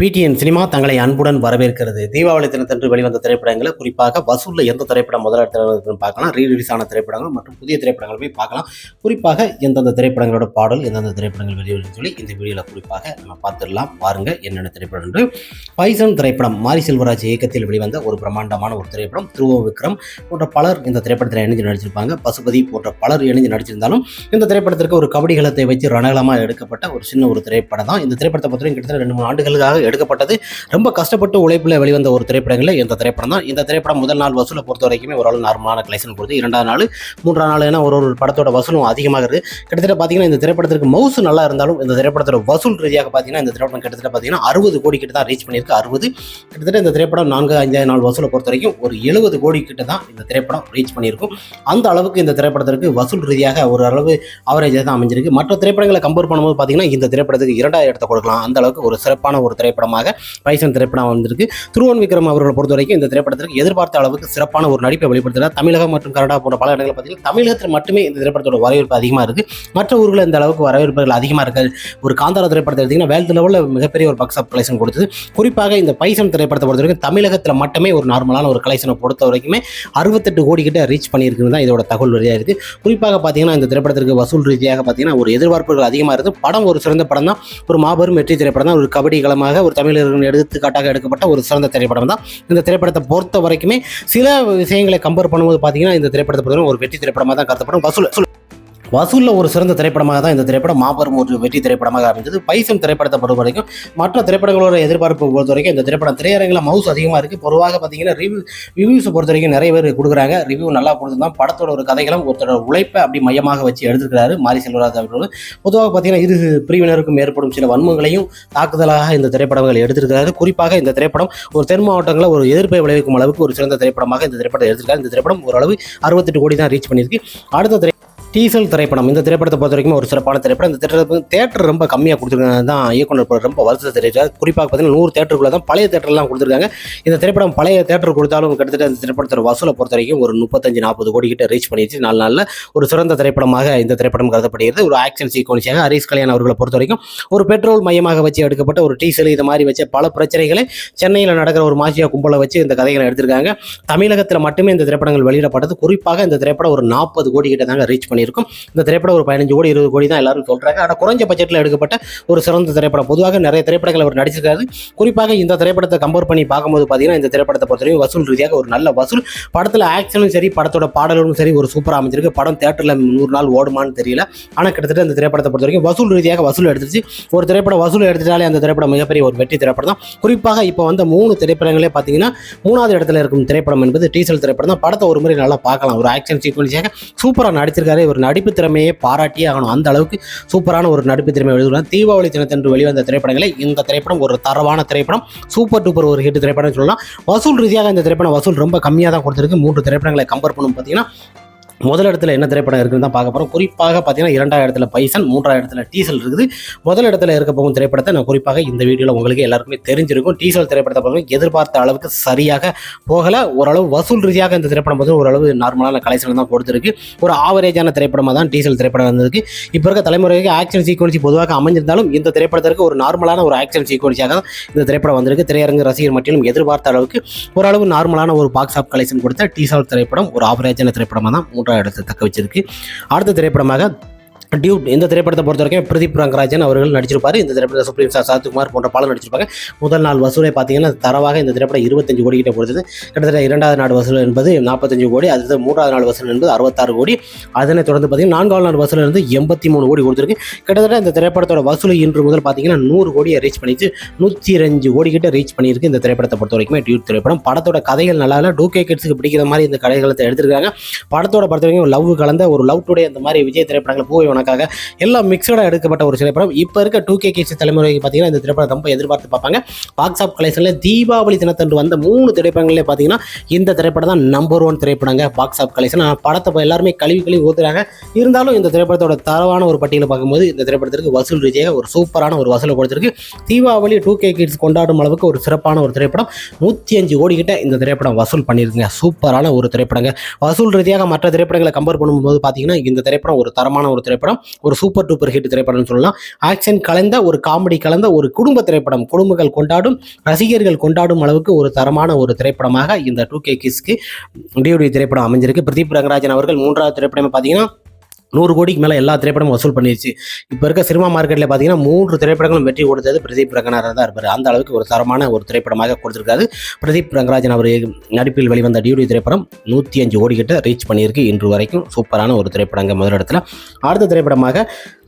PTN cinema தங்களை அன்புடன் வரவேற்கிறது. தீபாவளி தினத்தன்று வெளிவந்த திரைப்படங்களை குறிப்பாக வசூலில் எந்த திரைப்படம் முதலிடத்தில் பார்க்கலாம். ரீ ரிலீஸ் ஆன திரைப்படங்கள் மற்றும் புதிய திரைப்படங்கள் போய் பார்க்கலாம். குறிப்பாக எந்தெந்த திரைப்படங்களோட பாடல் எந்தெந்த திரைப்படங்கள் வெளிவரும் சொல்லி இந்த வீடியோவில் குறிப்பாக நம்ம பார்த்துடலாம். பாருங்கள் என்னென்ன திரைப்படம் என்று. பைசன் திரைப்படம் மாரி செல்வராஜ் இயக்கத்தில் வெளிவந்த ஒரு பிரம்மாண்டமான ஒரு திரைப்படம் துருவ விக்ரம் போன்ற பலர் இந்த திரைப்படத்தில் இணைஞ்சு நடிச்சிருப்பாங்க. பசுபதி போன்ற பலர் இணைஞ்சு நடிச்சிருந்தாலும் இந்த திரைப்படத்திற்கு ஒரு கபடி களத்தை வச்சு ரணகலமாக எடுக்கப்பட்ட ஒரு சின்ன ஒரு திரைப்படம் தான் இந்த திரைப்படத்தை பொறுத்தவரைக்கும் கிட்டத்தட்ட ரெண்டு மூணு ஆண்டுகளுக்காக எடுக்கப்பட்டது. ரொம்ப கஷ்டப்பட்டு உழைப்பில் வெளிவந்த ஒரு திரைப்படங்களில் இந்த திரைப்படம் தான். இந்த திரைப்படம் முதல் நாள் வசூலை பொறுத்த வரைக்குமே ஓரளவு நார்மலான கலெக்ஷன் கொடுத்து இரண்டாவது நாள் மூன்றாம் நாள் ஏன்னா ஒரு ஒரு படத்தோட வசூலும் அதிகமாகிறது. கிட்டத்தட்ட பார்த்தீங்கன்னா இந்த திரைப்படத்திற்கு மவுசு நல்லா இருந்தாலும் இந்த திரைப்படத்தோட வசூல் ரீதியாக பார்த்தீங்கன்னா இந்த திரைப்படம் கிட்டத்தட்ட பார்த்தீங்கன்னா அறுபது கோடி கிட்ட தான் ரீச் பண்ணியிருக்கு. அறுபது கிட்டத்தட்ட இந்த திரைப்படம் நான்கு அஞ்சாவது நாள் வசூலை பொறுத்த வரைக்கும் ஒரு எழுபது கோடி கிட்ட தான் இந்த திரைப்படம் ரீச் பண்ணியிருக்கும். அந்த அளவுக்கு இந்த திரைப்படத்திற்கு வசூல் ரீதியாக ஒரு அளவு அவரேஜாக தான் அமைஞ்சிருக்கு. மற்ற திரைப்படங்களை கம்பேர் பண்ணும்போது பார்த்தீங்கன்னா இந்த திரைப்படத்துக்கு இரண்டாவது இடத்தை கொடுக்கலாம். அந்த அளவுக்கு ஒரு சிறப்பான ஒரு திரைப்படம் திரைப்படமாக பைசன் திரைப்படம் வந்திருக்கு. துருவன் விக்ரம் அவர்களை பொறுத்த வரைக்கும் இந்த திரைப்படத்திற்கு எதிர்பார்த்த அளவுக்கு சிறப்பான ஒரு நடிப்பை வெளிப்படுத்துகிறார் தமிழகம் மற்றும் கனடா போன்ற பல இடங்களில் பார்த்தீங்கன்னா தமிழகத்தில் மட்டுமே இந்த திரைப்படத்தோட வரவேற்பு அதிகமாக இருக்குது மற்ற ஊர்களில் இந்த அளவுக்கு வரவேற்புகள் அதிகமாக இருக்காது ஒரு காந்தாரா திரைப்படத்தை எடுத்தீங்கன்னா வேல்த் லெவலில் மிகப்பெரிய ஒரு பக்ஸ் ஆஃப் கலெக்ஷன் கொடுத்தது. குறிப்பாக இந்த பைசன் திரைப்படத்தை பொறுத்த வரைக்கும் தமிழகத்தில் மட்டுமே ஒரு நார்மலான ஒரு கலெக்ஷனை பொறுத்த வரைக்குமே அறுபத்தெட்டு கோடி கிட்ட ரீச் பண்ணியிருக்குன்னு தான் இதோட தகவல் வெளியாக இருக்குது குறிப்பாக பார்த்தீங்கன்னா இந்த திரைப்படத்திற்கு வசூல் ரீதியாக பார்த்தீங்கன்னா ஒரு எதிர்பார்ப்புகள் அதிகமாக இருக்குது படம் ஒரு சிறந்த படம் தான் ஒரு மாபெரும் வெற்றி திரைப்படம் தான் ஒரு கபடி களமாக ஒரு தமிழர்கள் எடுத்துக்காட்டாக எடுக்கப்பட்ட ஒரு சிறந்த திரைப்படம் தான் இந்த திரைப்படத்தை பொறுத்த வரைக்குமே சில விஷயங்களை கம்பேர் பண்ணும்போது பார்த்தீங்கன்னா இந்த திரைப்படத்தை பொறுத்தவரை ஒரு வெற்றி திரைப்படமாக தான் கருத்தப்படும் வசூல். வசூலில் ஒரு சிறந்த திரைப்படமாக தான் இந்த திரைப்படம் மாபெரும் ஒரு வெற்றி திரைப்படமாக அமைந்தது. பைசன் திரைப்படத்தை பொறுத்த வரைக்கும் மற்ற திரைப்படங்களோட எதிர்பார்ப்பு பொறுத்த வரைக்கும் இந்த திரைப்படம் திரையரங்கில் மவுஸ் அதிகமாக இருக்குது பொதுவாக பார்த்தீங்கன்னா ரிவ்யூ ரிவ்யூஸை பொறுத்த வரைக்கும் நிறைய பேர் கொடுக்குறாங்க. ரிவ்யூ நல்லா கொடுத்துருந்தான் படத்தோட ஒரு கதைகளும் ஒருத்தரோட உழைப்பை அப்படி மையமாக வச்சு எடுத்துருக்கிறாரு மாரி செல்வராஜ் அவர்கள். பொதுவாக பார்த்தீங்கன்னா இரு பிரிவினருக்கும் ஏற்படும் சில வன்மங்களையும் தாக்குதலாக இந்த திரைப்படங்கள் எடுத்திருக்கிறாரு. குறிப்பாக இந்த திரைப்படம் ஒரு தென் மாவட்டங்களில் ஒரு எதிர்ப்பை விளைவிக்கும் அளவுக்கு ஒரு சிறந்த திரைப்படமாக இந்த திரைப்படத்தை எடுத்திருக்காரு. இந்த திரைப்படம் ஓரளவு அறுபத்தெட்டு கோடி தான் ரீச் பண்ணியிருக்கு. அடுத்த திரை டீசல் திரைப்படம் இந்த திரைப்படத்தை பொறுத்த வரைக்கும் ஒரு சிறப்பான திரைப்படம். இந்த திரைப்படம் தேட்டர் ரொம்ப கம்மியாக கொடுத்துருக்காங்க. தான் இயக்குனர் ரொம்ப வருஷத்தை தெரிவித்தார் குறிப்பாக பார்த்தீங்கன்னா நூறு தேட்டருக்குள்ளே தான் பழைய தேட்டர்லாம் கொடுத்துருக்காங்க. இந்த திரைப்படம் பழைய தேட்டர் கொடுத்தாலும் கிட்டத்தட்ட இந்த திரைப்படத்தோட வசூலை பொறுத்த வரைக்கும் ஒரு முப்பத்தஞ்சு நாற்பது கோடி கிட்ட ரீச் பண்ணிடுச்சு. நாலு நாளில் ஒரு சிறந்த திரைப்படமாக இந்த திரைப்படம் கருதப்படுகிறது. ஒரு ஆக்ஷன் சீக்வன்ஸாக ஹரிஸ் கல்யாண் அவர்களை பொறுத்த வரைக்கும் ஒரு பெட்ரோல் மையமாக வச்சு எடுக்கப்பட்ட ஒரு டீசல் இது மாதிரி வச்ச பல பிரச்சனைகளை சென்னையில் நடக்கிற ஒரு மாஃபியா கும்பலை வச்சு இந்த கதைகளை எடுத்திருக்காங்க. தமிழகத்தில் மட்டுமே இந்த திரைப்படங்கள் வெளியிடப்பட்டது. குறிப்பாக இந்த திரைப்படம் ஒரு நாற்பது கோடி கிட்ட தாங்க ரீச் இருக்கும். இந்த திரைப்படம் ஒரு பதினஞ்சு கோடி இருபது கோடி தான் எல்லாரும் சொல்றாங்க. ஆனால் குறைஞ்ச பட்ஜெட்டில் எடுக்கப்பட்ட ஒரு சிறந்த திரைப்படம். பொதுவாக நிறைய திரைப்படங்கள் அவர் நடிச்சிருக்காரு. குறிப்பாக இந்த திரைப்படத்தை கம்பேர் பண்ணி பார்க்கும்போது பார்த்தீங்கன்னா இந்த திரைப்படத்தை பொறுத்தவரைக்கும் வசூல் ரீதியாக ஒரு நல்ல வசூல். படத்தில் ஆக்ஷனும் சரி படத்தோட பாடலும் சரி ஒரு சூப்பராக அமைஞ்சிருக்கு. படம் தேட்டரில் நூறு நாள் ஓடுமான்னு தெரியல. ஆனால் கிட்டத்தட்ட இந்த திரைப்படத்தை பொறுத்த வரைக்கும் வசூல் ரீதியாக வசூல் எடுத்துச்சு ஒரு திரைப்படம் வசூல் எடுத்துட்டாலே அந்த திரைப்படம் மிகப்பெரிய ஒரு வெற்றி திரைப்படம் தான் குறிப்பாக இப்போ வந்த மூணு திரைப்படங்களே பார்த்தீங்கன்னா மூணாவது இடத்துல இருக்கும் திரைப்படம் என்பது டீசல் திரைப்படம் தான் படத்தை ஒரு முறை நல்லா பார்க்கலாம். ஒரு ஆக்ஷன் சீக்வன்ஸாக சூப்பராக நடிச்சிருக்காரு ஒரு நடிப்பு திறமையை பாராட்டியே ஆகணும். அந்த அளவுக்கு சூப்பரான ஒரு நடிப்பு திறமை எழுதுகிறார். தீபாவளி தினத்தன்று வெளிவந்த திரைப்படங்களை இந்த திரைப்படம் ஒரு தரவான திரைப்படம். சூப்பர் டூப்பர் ஒரு ஹிட் திரைப்படம் சொல்லலாம். வசூல் ரீதியாக இந்த திரைப்படம் வசூல் ரொம்ப கம்மியாக தான் கொடுத்துருக்கு. மூன்று திரைப்படங்களை கம்பேர் பண்ணும் பார்த்தீங்கன்னா முதல் இடத்துல என்ன திரைப்படம் இருக்குன்னு தான் பார்க்க போகிறோம் குறிப்பாக பார்த்தீங்கன்னா இரண்டாவது இடத்துல பைசன் மூன்றாவது இடத்துல டீசல் இருக்குது. முதல் இடத்துல இருக்க போகும் திரைப்படத்தை நான் குறிப்பாக இந்த வீடியோவில் உங்களுக்கு எல்லாருக்குமே தெரிஞ்சிருக்கும். டீசல் திரைப்படத்தை பொறுத்தவரைக்கும் எதிர்பார்த்த அளவுக்கு சரியாக போகலை. ஓரளவு வசூல் ரீதியாக இந்த திரைப்படம் வந்து ஓரளவு நார்மலான கலெக்ஷன் தான் கொடுத்துருக்கு. ஒரு ஆவரேஜான திரைப்படமாக தான் டீசல் திரைப்படம் வந்திருக்கு இப்போ இருக்க தலைமுறைக்கு ஆக்ஷன் சீக்வன்சி பொதுவாக அமைஞ்சிருந்தாலும் இந்த திரைப்படத்திற்கு ஒரு நார்மலான ஒரு ஆக்ஷன் சீக்வன்சியாக தான் இந்த திரைப்படம் வந்திருக்கு. திரையரங்கு ரசிகர் மட்டிலும் எதிர்பார்த்த அளவுக்கு ஓரளவு நார்மலான ஒரு பாக்ஸ் ஆஃப் கலெக்ஷன் கொடுத்த டீசல் திரைப்படம் ஒரு ஆவரேஜான திரைப்படமாக தான் மூன்றாவது இடத்தை தக்க வச்சிருக்கு. அடுத்த திரைப்படமாக டியூட் இந்த திரைப்படத்தை பொறுத்த வரைக்கும் பிரதீப் ரங்கராஜன் அவர்கள் நடிச்சிருப்பார். இந்த திரைப்படத்தை சுப்ரீம் சார் சரத்குமார் போன்ற பலம் நடிச்சிருப்பாங்க. முதல் நாள் வசூலை பார்த்தீங்கன்னா தரவாக இந்த திரைப்படம் இருபத்தஞ்சு கோடி கிட்ட கொடுத்தது கிட்டத்தட்ட இரண்டாவது நாள் வசூல் என்பது நாற்பத்தஞ்சு கோடி அடுத்தது மூன்றாவது நாள் வசூல் என்பது அறுபத்தாறு கோடி. அதனை தொடர்ந்து பார்த்தீங்கன்னா நான்காவது நாள் வசூல் இருந்து எண்பத்தி மூணு கோடி கொடுத்துருக்கு. கிட்டத்தட்ட இந்த திரைப்படத்தோட வசூல் இன்று முதல் பார்த்தீங்கன்னா நூறு கோடியை ரீச் பண்ணிச்சு. நூற்றி அஞ்சு கோடி கிட்ட ரீச் பண்ணியிருக்கு இந்த திரைப்படத்தை பொறுத்த வரைக்கும் டியூட் திரைப்படம். படத்தோட கதைகள் நல்லா இல்லை. டூ கே கிட்ஸுக்கு பிடிக்கிற மாதிரி இந்த கதைகளை எடுத்திருக்காங்க. படத்தோட பொறுத்த வரைக்கும் லவ் கலந்த ஒரு லவ் டுடே அந்த மாதிரி விஜய் திரைப்படங்கள் பூவை உனக்காக எல்லாம் மிக்சடாக எடுக்கப்பட்ட ஒரு திரைப்படம். இப்போ இருக்க டூ கே கேசி தலைமுறைக்கு பார்த்தீங்கன்னா இந்த திரைப்படம் ரொம்ப எதிர்பார்த்து பார்ப்பாங்க. பாக்ஸ் ஆஃப் கலெக்ஷனில் தீபாவளி தினத்தன்று வந்த மூணு திரைப்படங்களே பார்த்தீங்கன்னா இந்த திரைப்படம் தான் நம்பர் ஒன் திரைப்படங்க. பாக்ஸ் ஆஃப் கலெக்ஷன் படத்தை எல்லாருமே கழுவி கழுவி ஊத்துறாங்க. இருந்தாலும் இந்த திரைப்படத்தோட தரவான ஒரு பட்டியலை பார்க்கும்போது இந்த திரைப்படத்திற்கு வசூல் ரீதியாக ஒரு சூப்பரான ஒரு வசூலை கொடுத்துருக்கு. தீபாவளி டூ கே கிட்ஸ் கொண்டாடும் அளவுக்கு ஒரு சிறப்பான ஒரு திரைப்படம். நூற்றி அஞ்சு கோடி கிட்ட இந்த திரைப்படம் வசூல் பண்ணியிருக்குங்க. சூப்பரான ஒரு திரைப்படங்க. வசூல் ரீதியாக மற்ற திரைப்படங்களை கம்பேர் பண்ணும்போது பார்த்தீங்கன்னா இந்த திரைப்படம் ஒரு தரமான ஒரு திரைப்படம். திரைப்படம் ஒரு சூப்பர் டூப்பர் ஹிட் திரைப்படம்னு சொல்லலாம். ஆக்ஷன் கலந்த ஒரு காமெடி கலந்த ஒரு குடும்ப திரைப்படம் குடும்பங்கள் கொண்டாடும் ரசிகர்கள் கொண்டாடும் அளவுக்கு ஒரு தரமான ஒரு திரைப்படமாக இந்த டூ கே கிஸ்க்கு டியூடி திரைப்படம் அமைஞ்சிருக்கு. பிரதீப் ரங்கராஜன் அவர்கள் மூன்றாவது திரைப்படம் பார்த்தீங்கன்னா நூறு கோடிக்கு மேலே எல்லா திரைப்படமும் வசூல் பண்ணிடுச்சு இப்போ இருக்க சினிமா மார்க்கெட்டில் பார்த்தீங்கன்னா மூன்று திரைப்படங்களும் வெற்றி கொடுத்தது பிரதீப் ரங்கநாதன் தான் இருப்பார். அந்த அளவுக்கு ஒரு தரமான ஒரு திரைப்படமாக கொடுத்துருக்காரு. பிரதீப் ரங்கராஜன் அவர் நடிப்பில் வெளிவந்த டியூடி திரைப்படம் நூற்றி அஞ்சு கோடி கிட்ட ரீச் பண்ணியிருக்கு இன்று வரைக்கும். சூப்பரான ஒரு திரைப்படங்க முதலிடத்தில் அடுத்த திரைப்படமாக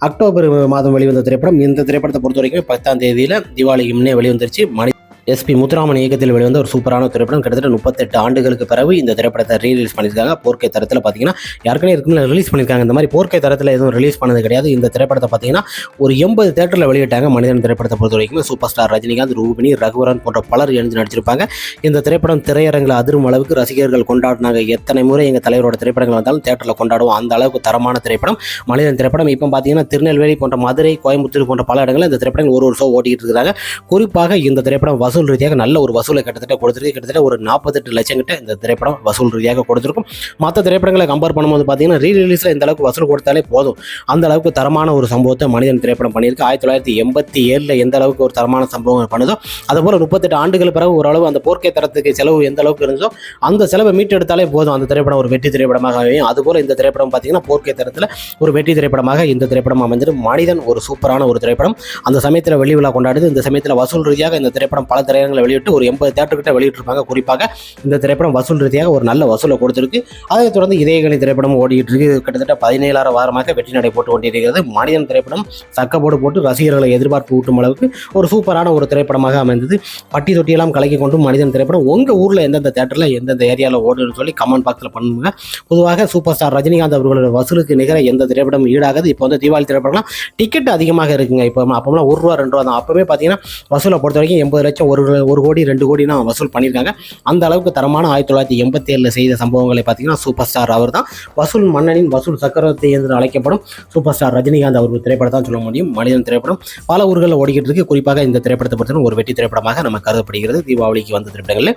அக்டோபர் மாதம் வெளிவந்த திரைப்படம் இந்த திரைப்படத்தை பொறுத்த வரைக்கும் பத்தாம் தேதியில் தீபாவளிக்கு முன்னே வெளிவந்துருச்சு. மணி எஸ்பி முத்துராமன் இயக்கத்தில் வெளிவந்த ஒரு சூப்பரான திரைப்படம். கிட்டத்தட்ட முப்பத்தெட்டு ஆண்டுகளுக்கு பிறகு இந்த திரைப்படத்தை ரீலீஸ் பண்ணியிருக்காங்க. போர்க்கை தரத்தில் பார்த்தீங்கன்னா யாருக்குமே இருக்குமே ரிலீஸ் பண்ணியிருக்காங்க. இந்த மாதிரி போர்க்கை தரத்தில் எதுவும் ரிலீஸ் பண்ணது கிடையாது. இந்த திரைப்படத்தை பார்த்தீங்கன்னா ஒரு எண்பது தேட்டரில் வெளியிட்டாங்க மனிதன் திரைப்படத்தை பொறுத்த வரைக்கும். சூப்பர் ஸ்டார் ரஜினிகாந்த் ரூபினி ரகுவரன் போன்ற பலர் எழுந்து நடிச்சிருப்பாங்க. இந்த திரைப்படம் திரையரங்கில் அதிரும் அளவுக்கு ரசிகர்கள் கொண்டாடினாங்க. எத்தனை முறை எங்கள் தலைவரோட திரைப்படங்கள் வந்தாலும் தேட்டரில் கொண்டாடுவோம். அந்த அளவுக்கு தரமான திரைப்படம். மனிதன் திரைப்படம் இப்போ பார்த்தீங்கன்னா திருநெல்வேலி போன்ற மதுரை கோயம்புத்தூர் போன்ற பல இடங்களில் இந்த திரைப்படங்கள் ஒரு ஒரு ஷோ ஓட்டிகிட்டு இருக்காங்க. குறிப்பாக இந்த திரைப்படம் வசூல் ரீதியாக நல்ல ஒரு வசூலை கிட்டத்தட்ட கொடுத்துருக்கு. கிட்டத்தட்ட ஒரு நாற்பத்தெட்டு லட்சம் கிட்ட இந்த திரைப்படம் வசூல் ரீதியாக கொடுத்துருக்கும். மற்ற திரைப்படங்களை கம்பேர் பண்ணும்போது பார்த்தீங்கன்னா ரீ ரிலீஸில் இந்த அளவுக்கு வசூல் கொடுத்தாலே போதும். அந்த அளவுக்கு தரமான ஒரு சம்பவத்தை மனிதன் திரைப்படம் பண்ணியிருக்கு. ஆயிரத்தி தொள்ளாயிரத்தி எண்பத்தி ஏழில் எந்த அளவுக்கு ஒரு தரமான சம்பவம் பண்ணுதோ அதுபோல் முப்பத்தெட்டு ஆண்டுகள் பிறகு ஓரளவு அந்த போர்க்கை தரத்துக்கு செலவு எந்த அளவுக்கு இருந்ததோ அந்த செலவை மீட்டெடுத்தாலே போதும். அந்த திரைப்படம் ஒரு வெற்றி திரைப்படமாக அமையும். அதுபோல் இந்த திரைப்படம் பார்த்தீங்கன்னா போர்க்கை தரத்தில் ஒரு வெற்றி திரைப்படமாக இந்த திரைப்படம் அமைஞ்சிரு மனிதன் ஒரு சூப்பரான ஒரு திரைப்படம். அந்த சமயத்தில் வெளி விழா கொண்டாடுது. இந்த சமயத்தில் வசூல் ரீதியாக இந்த திரைப்படம் பல திரையரங்களை வெளியிட்டு ஒரு எண்பது தேட்டர்கிட்ட வெளியிட்டிருப்பாங்க. குறிப்பாக இந்த திரைப்படம் வசூல் ரீதியாக ஒரு நல்ல வசூலை கொடுத்துருக்கு. அதைத் தொடர்ந்து இதயகணி திரைப்படம் ஓடிட்டு இருக்கு கிட்டத்தட்ட பதினேழாயிரம் வாரமாக வெற்றி நடை போட்டு கொண்டிருக்கிறது. மனிதன் திரைப்படம் சக்கப்போடு போட்டு ரசிகர்களை எதிர்பார்ப்பு ஊட்டும் அளவுக்கு ஒரு சூப்பரான ஒரு திரைப்படமாக அமைந்தது. பட்டி தொட்டியெல்லாம் கலக்கி கொண்டு மனிதன் திரைப்படம் உங்கள் ஊரில் எந்தெந்த தேட்டரில் எந்தெந்த ஏரியாவில் ஓடுன்னு சொல்லி கமெண்ட் பாக்ஸில் பண்ணுங்க. பொதுவாக சூப்பர் ஸ்டார் ரஜினிகாந்த் அவர்களோட வசூலுக்கு நிகர எந்த திரைப்படம் ஈடாகுது. இப்போ வந்து தீபாவளி திரைப்படம்லாம் டிக்கெட் அதிகமாக இருக்குங்க. இப்போ அப்போலாம் ஒரு ரூபா ரெண்டு ரூபா தான். அப்போவே பார்த்தீங்கன்னா வசூலை பொறுத்த வரைக்கும் எண்பது லட்சம் ஒரு ஒரு கோடி ரெண்டு கோடினா வசூல் பண்ணியிருக்காங்க. அந்த அளவுக்கு தரமான ஆயிரத்தி தொள்ளாயிரத்தி எண்பத்தி ஏழில் செய்த சம்பவங்களை பார்த்தீங்கன்னா சூப்பர் ஸ்டார் அவர் தான் வசூல் மன்னனின் வசூல் சக்கரவர்த்தி என்று அழைக்கப்படும் சூப்பர் ஸ்டார் ரஜினிகாந்த் அவர் திரைப்படம் தான் சொல்ல முடியும். மனிதன் திரைப்படம். பல ஊர்களில் ஓடிக்கிட்டு இருக்கு. குறிப்பாக இந்த திரைப்படத்தை பொறுத்தவரை ஒரு வெற்றி திரைப்படமாக நம்ம கருதப்படுகிறது. தீபாவளிக்கு வந்த திரைப்படங்களில்.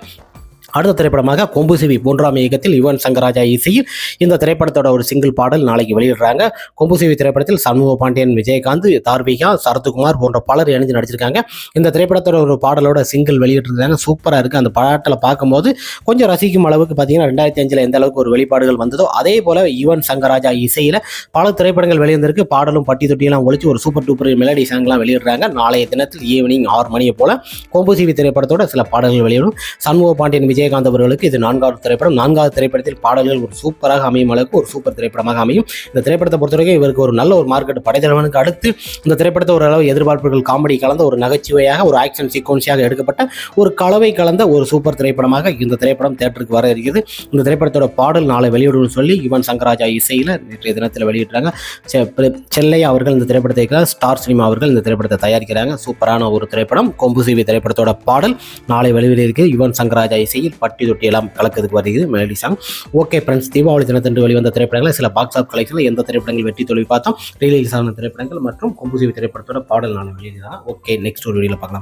அடுத்த திரைப்படமாக கொம்பு சிவி மூன்றாம் இயக்கத்தில் யுவன் சங்கராஜா இசையில் இந்த திரைப்படத்தோட ஒரு சிங்கிள் பாடல் நாளைக்கு வெளியிடுறாங்க. கொம்பு சிவி திரைப்படத்தில் சண்முக பாண்டியன் விஜயகாந்த் தார்விகா சரத்குமார் போன்ற பலர் இணைஞ்சு நடிச்சிருக்காங்க. இந்த திரைப்படத்தோட ஒரு பாடலோட சிங்கிள் வெளியிட்டிருக்காங்க சூப்பராக இருக்குது அந்த பாட்டில் பார்க்கும்போது கொஞ்சம் ரசிக்கும் அளவுக்கு பார்த்தீங்கன்னா ரெண்டாயிரத்தி அஞ்சில் எந்த அளவுக்கு ஒரு வெளிப்பாடுகள் வந்ததோ அதே போல் யுவன் சங்கராஜா இசையில் பல திரைப்படங்கள் வெளிவந்திருக்கு. பாடலும் பட்டி தொட்டியெல்லாம் ஒழிச்சு ஒரு சூப்பர் டூப்பர் மெலடி சாங்லாம் வெளியிடுறாங்க. நாளைய தினத்தில் ஈவினிங் ஆறு மணியை போல் கொம்பு சிவி திரைப்படத்தோட சில பாடல்கள் வெளியிடும் சண்முக பாண்டியன் விஜய் விஜயகாந்த் அவர்களுக்கு இது நான்காவது திரைப்படம். நான்காவது திரைப்படத்தில் பாடல்கள் ஒரு சூப்பராக அமையும் அளவுக்கு ஒரு சூப்பர் திரைப்படமாக அமையும். இந்த திரைப்படத்தை பொறுத்தவரைக்கும் இவருக்கு ஒரு நல்ல ஒரு மார்க்கெட் படைத்தலைவனுக்கு அடுத்து இந்த திரைப்படத்தை ஓரளவு எதிர்பார்ப்புகள் காமெடி கலந்த ஒரு நகைச்சுவையாக ஒரு ஆக்ஷன் சீக்வன்ஸியாக எடுக்கப்பட்ட ஒரு கலவை கலந்த ஒரு சூப்பர் திரைப்படமாக இந்த திரைப்படம் தேட்டருக்கு வர இருக்கிறது. இந்த திரைப்படத்தோட பாடல் நாளை வெளியிடும் சொல்லி யுவன் சங்கராஜா இசையில் நேற்றைய தினத்தில் வெளியிடுறாங்க. செ- செல்லையா அவர்கள் இந்த திரைப்படத்தை ஸ்டார் சினிமா அவர்கள் இந்த திரைப்படத்தை தயாரிக்கிறாங்க. சூப்பரான ஒரு திரைப்படம். கொம்பு சிவி திரைப்படத்தோட பாடல் நாளை வெளியிட இருக்கு. யுவன் சங்கராஜா இசையில் பட்டி தொட்டி எல்லாம் கலக்கிறதுக்கு வருகிறது. Melody song. Okay friends Deepavali தினத்தன்று வெளிவந்த திரைப்படங்கள் சில பாக்ஸ் ஆஃப் கலெக்ஷனில் எந்த திரைப்படங்கள் வெற்றி தோல்வி பார்த்தோம்? ரிலீஸ் ஆன திரைப்படங்கள் மற்றும் கொம்புசீவி திரைப்படத்தோட பாடல் நாளை தான் ஓகே நெக்ஸ்ட் ஒரு வீடியோவில் பார்க்கலாம்.